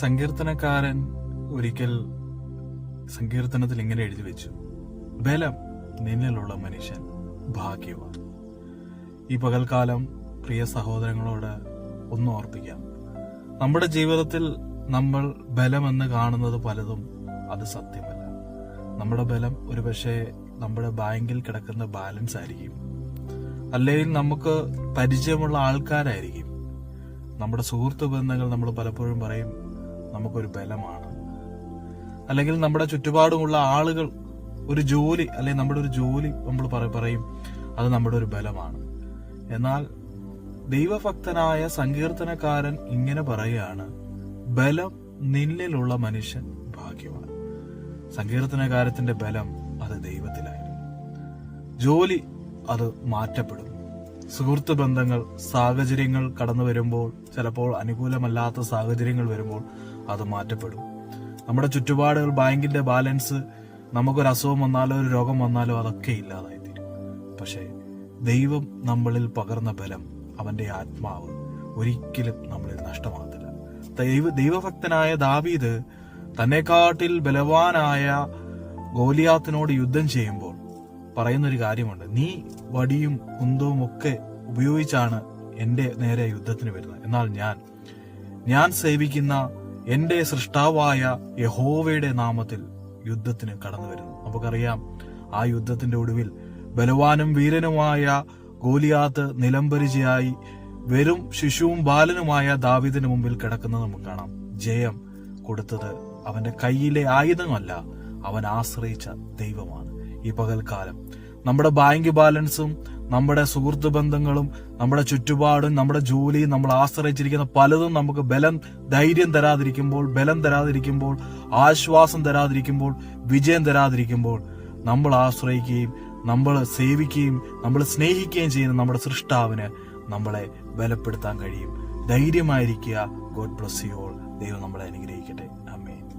സങ്കീർത്തനക്കാരൻ ഒരിക്കൽ സങ്കീർത്തനത്തിൽ ഇങ്ങനെ എഴുതി വെച്ചു. ബലം നിന്നിലുള്ള മനുഷ്യൻ ഭാഗ്യവാൻ. ഈ പകൽക്കാലം പ്രിയ സഹോദരങ്ങളോട് ഒന്ന് ഓർപ്പിക്കാം. നമ്മുടെ ജീവിതത്തിൽ നമ്മൾ ബലമെന്ന് കാണുന്നത് പലതും അത് സത്യമല്ല. നമ്മുടെ ബലം ഒരുപക്ഷെ നമ്മുടെ ബാങ്കിൽ കിടക്കുന്ന ബാലൻസ് ആയിരിക്കും. അല്ലെങ്കിൽ നമുക്ക് പരിചയമുള്ള ആൾക്കാരായിരിക്കും. നമ്മുടെ സുഹൃത്തു ബന്ധങ്ങൾ നമ്മൾ പലപ്പോഴും പറയും നമുക്കൊരു ബലമാണ്. അല്ലെങ്കിൽ നമ്മുടെ ചുറ്റുപാടുമുള്ള ആളുകൾ ഒരു ജോലി അല്ലെങ്കിൽ നമ്മുടെ ഒരു ജോലി നമ്മൾ പറയും അത് നമ്മുടെ ഒരു ബലമാണ്. എന്നാൽ ദൈവഭക്തനായ സങ്കീർത്തനക്കാരൻ ഇങ്ങനെ പറയുകയാണ് ബലം നിന്നിലുള്ള മനുഷ്യൻ ഭാഗ്യവാൻ. സങ്കീർത്തനകാരത്തിന്റെ ബലം അത് ദൈവത്തിലായിരുന്നു. ജോലി അത് മാറ്റപ്പെടും സുഹൃത്ത് ബന്ധങ്ങൾ സാഹചര്യങ്ങൾ കടന്നു വരുമ്പോൾ ചിലപ്പോൾ അനുകൂലമല്ലാത്ത സാഹചര്യങ്ങൾ വരുമ്പോൾ അത് മാറ്റപ്പെടും. നമ്മുടെ ചുറ്റുപാടുകൾ ബാങ്കിന്റെ ബാലൻസ് നമുക്കൊരു അസുഖം വന്നാലോ ഒരു രോഗം വന്നാലോ അതൊക്കെ ഇല്ലാതായി തീരും പക്ഷേ ദൈവം നമ്മളിൽ പകർന്ന ബലം അവന്റെ ആത്മാവ് ഒരിക്കലും നമ്മളിൽ നഷ്ടമാകത്തില്ല. ദൈവ ദൈവഭക്തനായ ദാവീദ് തന്നെക്കാട്ടിൽ ബലവാനായ ഗോലിയാത്തിനോട് യുദ്ധം ചെയ്യുമ്പോൾ പറയുന്നൊരു കാര്യമുണ്ട്. നീ വടിയും കുന്തവും ഒക്കെ ഉപയോഗിച്ചാണ് എന്റെ നേരെ യുദ്ധത്തിന് വരുന്നത്. എന്നാൽ ഞാൻ ഞാൻ സേവിക്കുന്ന എന്റെ സൃഷ്ടാവായ യഹോവയുടെ നാമത്തിൽ യുദ്ധത്തിന് കടന്നു വരുന്നു. നമുക്കറിയാം ആ യുദ്ധത്തിന്റെ ഒടുവിൽ ബലവാനും വീരനുമായ ഗോലിയാത്ത് നിലംപരിചയായി വെറും ശിശുവും ബാലനുമായ ദാവിദിന് മുമ്പിൽ കിടക്കുന്നത് നമുക്ക് കാണാം. ജയം കൊടുത്തത് അവന്റെ കയ്യിലെ ആയുധമല്ല അവൻ ആശ്രയിച്ച ദൈവമാണ്. ഈ പകൽക്കാലം. നമ്മുടെ ബാങ്ക് ബാലൻസും നമ്മുടെ സുഹൃത്ത് ബന്ധങ്ങളും നമ്മുടെ ചുറ്റുപാടും നമ്മുടെ ജോലിയും നമ്മൾ ആശ്രയിച്ചിരിക്കുന്ന പലതും നമുക്ക് ബലം ധൈര്യം തരാതിരിക്കുമ്പോൾ ബലം തരാതിരിക്കുമ്പോൾ ആശ്വാസം തരാതിരിക്കുമ്പോൾ വിജയം തരാതിരിക്കുമ്പോൾ നമ്മൾ ആശ്രയിക്കുകയും നമ്മൾ സേവിക്കുകയും നമ്മൾ സ്നേഹിക്കുകയും ചെയ്യുന്ന നമ്മുടെ സൃഷ്ടാവിന് നമ്മളെ ബലപ്പെടുത്താൻ കഴിയും. ധൈര്യമായിരിക്കുക. ഗോഡ് ബ്ലസ് യു ഓൾ ദൈവം നമ്മളെ അനുഗ്രഹിക്കട്ടെ. അമ്മേ